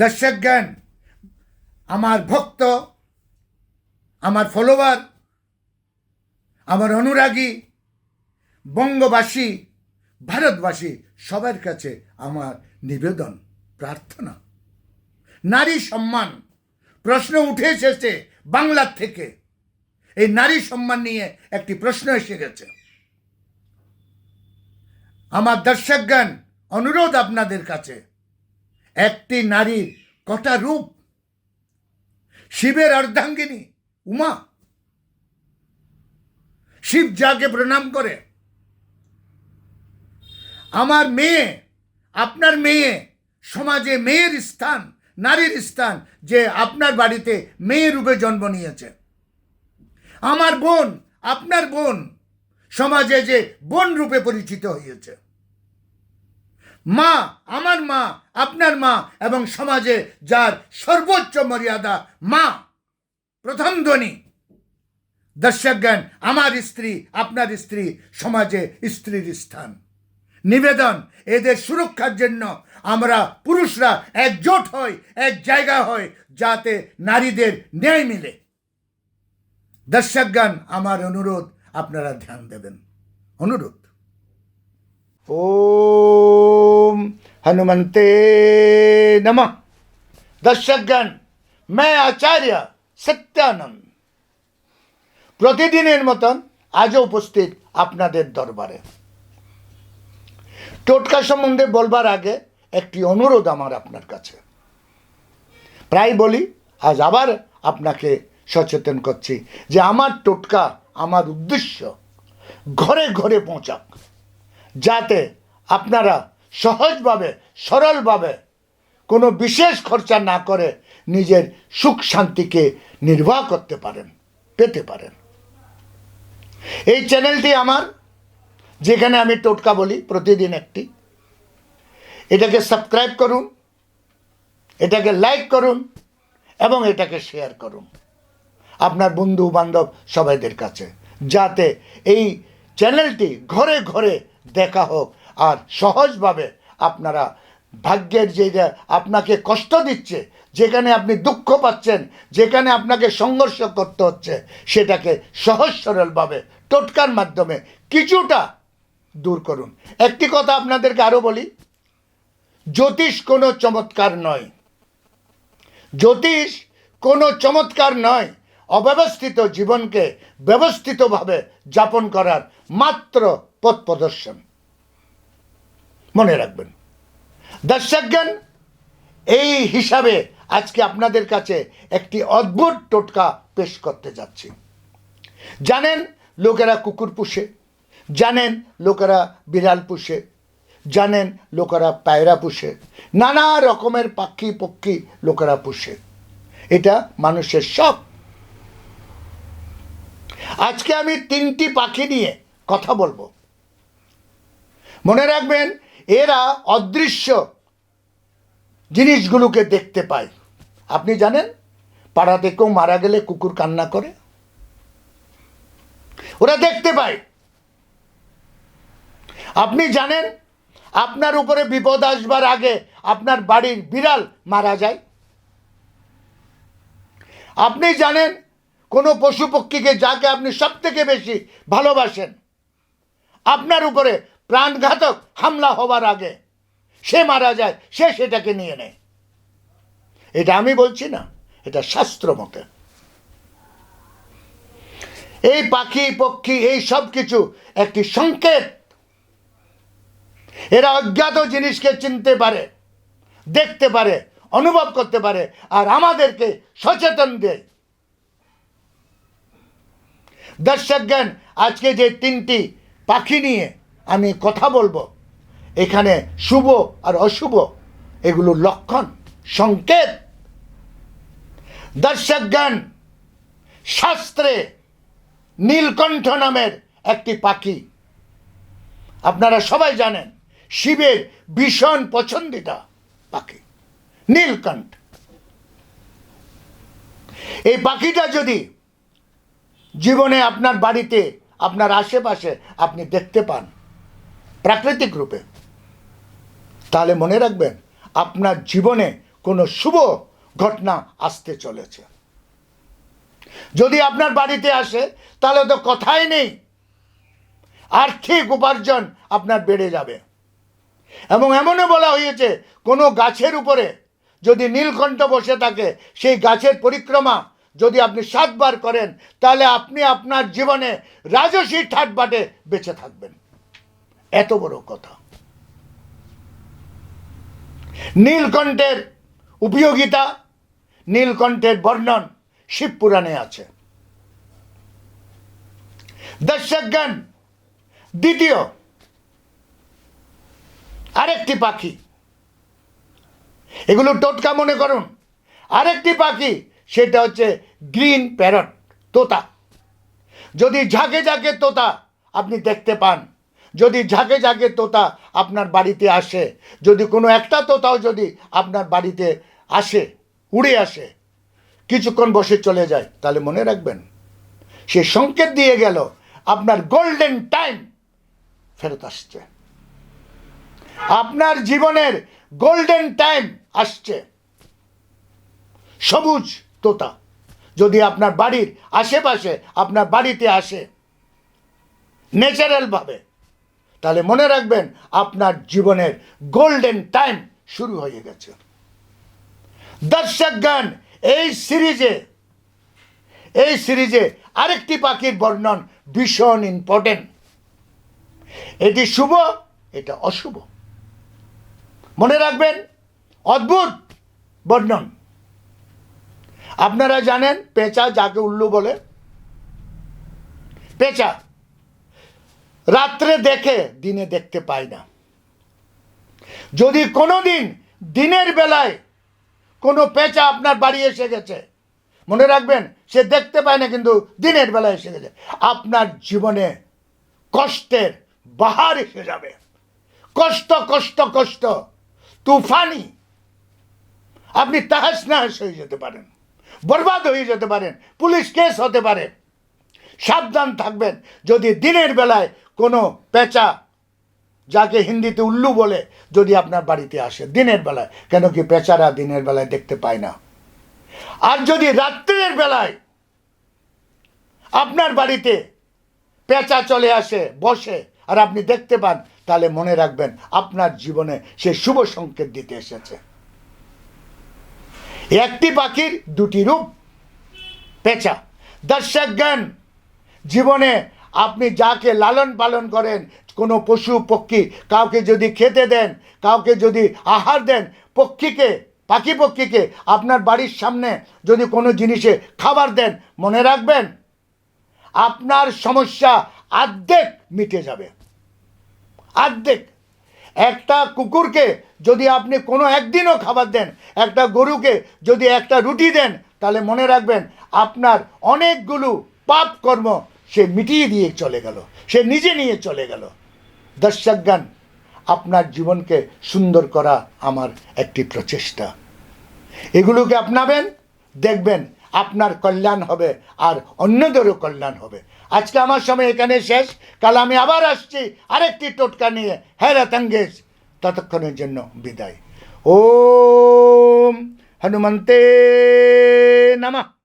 দর্শকগণ আমার ভক্ত, আমার ফলোয়ার আমার অনুরাগী, বঙ্গবাসী, ভারতবাসী, সবার কাছে আমার নিবেদন, প্রার্থনা। নারী সম্মান, প্রশ্ন উঠে এসেছে বাংলার থেকে। এই নারী সম্মান নিয়ে একটি প্রশ্ন এসে গেছে। আমার দর্শকগণ অনুরোধ আপনাদের কাছে। একটি নারীর কটা রূপ? শিবের অর্ধাঙ্গিনী, উমা। শিব যাকে প্রণাম করে, আমার মেয়ে, আপনার মেয়ে, সমাজে মেয়ের স্থান, নারীর স্থান, যে আপনার বাড়িতে মেয়ে রূপে জন্ম নিয়েছে। আমার বোন, আপনার বোন, সমাজে যে বোন রূপে পরিচিত হয়েছে। মা, আমার মা, আপনার মা এবং সমাজে যার সর্বোচ্চ মর্যাদা মা, প্রথম ধ্বনি দর্শকগণ আমার স্ত্রী, আপনার স্ত্রী, সমাজে স্ত্রীর স্থান। নিবেদন, এদের সুরক্ষার জন্য আমরা পুরুষরা একজোট হই, এক জায়গা হই, যাতে নারীদের ন্যায় মিলে। দর্শকগণ আমার অনুরোধ, আপনারা ধ্যান দেবেন। অনুরোধ। ओम हनुमंते नमः দর্শকগণ मैं আচার্য সত্যানন্দ প্রতিদিনের মতন আজও উপস্থিত আপনাদের দরবারে টোটকা সম্বন্ধে বলবার আগে একটি অনুরোধ আমার আপনার কাছে প্রায় বলি আজ আবার আপনাকে সচেতন করছি যে আমার টোটকা আমার উদ্দেশ্য ঘরে ঘরে পৌঁছাক যাতে আপনারা সহজভাবে, সরলভাবে কোনো বিশেষ খরচা না করে নিজের সুখ শান্তিকে নির্বাহ করতে পারেন, পেতে পারেন। এই চ্যানেলটি আমার, যেখানে আমি টোটকা বলি, প্রতিদিন একটি। এটাকে সাবস্ক্রাইব করুন, এটাকে লাইক করুন, এবং এটাকে শেয়ার করুন। আপনার বন্ধু বান্ধব সবাইদের কাছে, যাতে এই চ্যানেলটি ঘরে ঘরে দেখা হোক। আর সহজভাবে আপনারা ভাগ্যের যে আপনাকে কষ্ট দিচ্ছে, যেখানে আপনি দুঃখ পাচ্ছেন, যেখানে আপনাকে সংঘর্ষ করতে হচ্ছে, সেটাকে সহজ সরলভাবে টোটকার মাধ্যমে কিছুটা দূর করুন। একটি কথা আপনাদেরকে আরও বলি, জ্যোতিষ কোনো চমৎকার নয়। জ্যোতিষ কোনো চমৎকার নয়, অব্যবস্থিত জীবনকে ব্যবস্থিতভাবে যাপন করার মাত্র পথ প্রদর্শন। মনে রাখবেন। দর্শকগণ, এই হিসাবে আজকে আপনাদের কাছে একটি অদ্ভুত টোটকা পেশ করতে যাচ্ছি। জানেন লোকেরা কুকুর পুষে, জানেন লোকেরা বিড়াল পুষে, জানেন লোকেরা পায়রা পুষে, নানা রকমের পাখি পক্ষী লোকেরা পুষে। এটা মানুষের শখ। আজকে আমি তিনটি পাখি নিয়ে কথা বলব। মনে রাখবেন, এরা অদৃশ্য জিনিসগুলোকে দেখতে পায়। আপনি জানেন পাড়াতে কেউ মারা গেলে কুকুর কান্না করে? ওরা দেখতে পায়। আপনি জানেন, আপনার উপরে বিপদ আসবার আগে আপনার বাড়ির বিড়াল মারা যায়? আপনি জানেন, কোনো পশু পক্ষীকে যাকে আপনি সব থেকে বেশি ভালোবাসেন, আপনার উপরে প্রাণঘাতক হামলা হবার আগে সে মারা যায়, সে সেটাকে নিয়ে নেয়। এটা আমি বলছি না, এটা শাস্ত্র মতে এই পাখি, পক্ষী, এই সব কিছু একটি সংকেত। এরা অজ্ঞাত জিনিসকে চিনতে পারে, দেখতে পারে, অনুভব করতে পারে, আর আমাদেরকে সচেতন দেয়। দর্শকগণ, আজকে যে তিনটি পাখি নিয়ে আমি কথা বলব। এখানে শুভ আর অশুভ, এগুলো লক্ষণ, সংকেত। দর্শকগণ শাস্ত্রে নীলকণ্ঠ নামের একটি পাখি। আপনারা সবাই জানেন, শিবের ভীষণ পছন্দিতা পাখি, নীলকণ্ঠ। এই পাখিটা যদি জীবনে আপনার বাড়িতে, আপনার আশেপাশে আপনি দেখতে পান প্রাকৃতিক রূপে। তাহলে মনে রাখবেন, আপনার জীবনে কোনো শুভ ঘটনা আসতে চলেছে। যদি আপনার বাড়িতে আসে, তাহলে তো কথাই নেই। আর্থিক উপার্জন আপনার বেড়ে যাবে। এবং এমনও বলা হয়েছে, কোনো গাছের উপরে যদি নীলকণ্ঠ বসে থাকে, সেই গাছের পরিক্রমা যদি আপনি সাতবার করেন, তাহলে আপনি আপনার জীবনে রাজসী ঠাটবাটে বেঁচে থাকবেন। এত বড় কথা। নীলকণ্ঠের উপযোগিতা, নীলকণ্ঠের বর্ণন শিবপুরাণে আছে। দর্শকগণ, দ্বিতীয়, আরেকটি পাখি। এগুলো টোটকা মনে করুন। আরেকটি পাখি, সেটা হচ্ছে গ্রিন প্যারট, তোতা। যদি ঝাঁকে ঝাঁকে তোতা আপনি দেখতে পান যদি ঝাঁকে ঝাঁকে তোতা আপনার বাড়িতে আসে, যদি কোনো একটা তোতাও যদি আপনার বাড়িতে আসে, উড়ে আসে, কিছুক্ষণ বসে চলে যায়, তাহলে মনে রাখবেন, সে সংকেত দিয়ে গেল, আপনার গোল্ডেন টাইম ফেরত আসছে। আপনার জীবনের গোল্ডেন টাইম আসছে। সবুজ তোতা, যদি আপনার বাড়ির আশেপাশে, আপনার বাড়িতে আসে ন্যাচারালভাবে তাহলে মনে রাখবেন, আপনার জীবনের গোল্ডেন টাইম শুরু হয়ে গেছে। দর্শকগণ, এই সিরিজে এই সিরিজে আরেকটি পাখির বর্ণন ভীষণ ইম্পর্টেন্ট এটি শুভ, এটা অশুভ। মনে রাখবেন, অদ্ভুত বর্ণন। আপনারা জানেন, পেঁচা যাকে উল্লু বলে? পেঁচা। রাত্রে দেখে, দিনে দেখতে পায় না। যদি কোনো দিন দিনের বেলায় কোনো পেঁচা আপনার বাড়ি এসে গেছে, মনে রাখবেন, সে দেখতে পায় না কিন্তু দিনের বেলায় এসে গেছে, আপনার জীবনে কষ্টের বাহার এসে যাবে। কষ্ট কষ্ট কষ্ট, তুফানি। আপনি তাহাস নাহাস হয়ে যেতে পারেন, বরবাদ হয়ে যেতে পারেন, পুলিশ কেস হতে পারে। সাবধান থাকবেন, যদি দিনের বেলায় কোনো পেঁচা, যাকে হিন্দিতে উল্লু বলে, যদি আপনার বাড়িতে আসে, দিনের বেলায়, কেন কি পেঁচারা দিনের বেলায় দেখতে পায় না? আর যদি রাত্রের বেলায় আপনার বাড়িতে পেঁচা চলে আসে, বসে, আর আপনি দেখতে পান, তাহলে মনে রাখবেন আপনার জীবনে সে শুভ সংকেত দিতে এসেছে। একটি পাখির দুটি রূপ, পেঁচা। দর্শক জ্ঞান জীবনে আপনি যাকে লালন পালন করেন, কোনো পশু, পক্ষী, কাউকে যদি খেতে দেন, কাউকে যদি আহার দেন, পক্ষীকে, পাখি পক্ষীকে আপনার বাড়ির সামনে যদি কোনো জিনিসে খাবার দেন, মনে রাখবেন, আপনার সমস্যা আর্ধেক মিটে যাবে। আর্ধেক। একটা কুকুরকে যদি আপনি কোনো একদিনও খাবার দেন, একটা গরুকে যদি একটা রুটি দেন, তাহলে মনে রাখবেন, আপনার অনেকগুলো পাপ কর্ম সে মিটিয়ে দিয়ে চলে গেল, সে নিজে নিয়ে চলে গেল। দর্শকগান আপনার জীবনকে সুন্দর করা আমার একটি প্রচেষ্টা। এগুলোকে আপনাবেন, দেখবেন আপনার কল্যাণ হবে আর অন্যদেরও কল্যাণ হবে। আজকে আমার সময় এখানে শেষ, কাল আমি আবার আসছি আরেকটি টোটকা নিয়ে। হেরাত আঙ্গেজ, ততক্ষণের জন্য বিদায়। ও হনুমন্তে নমঃ।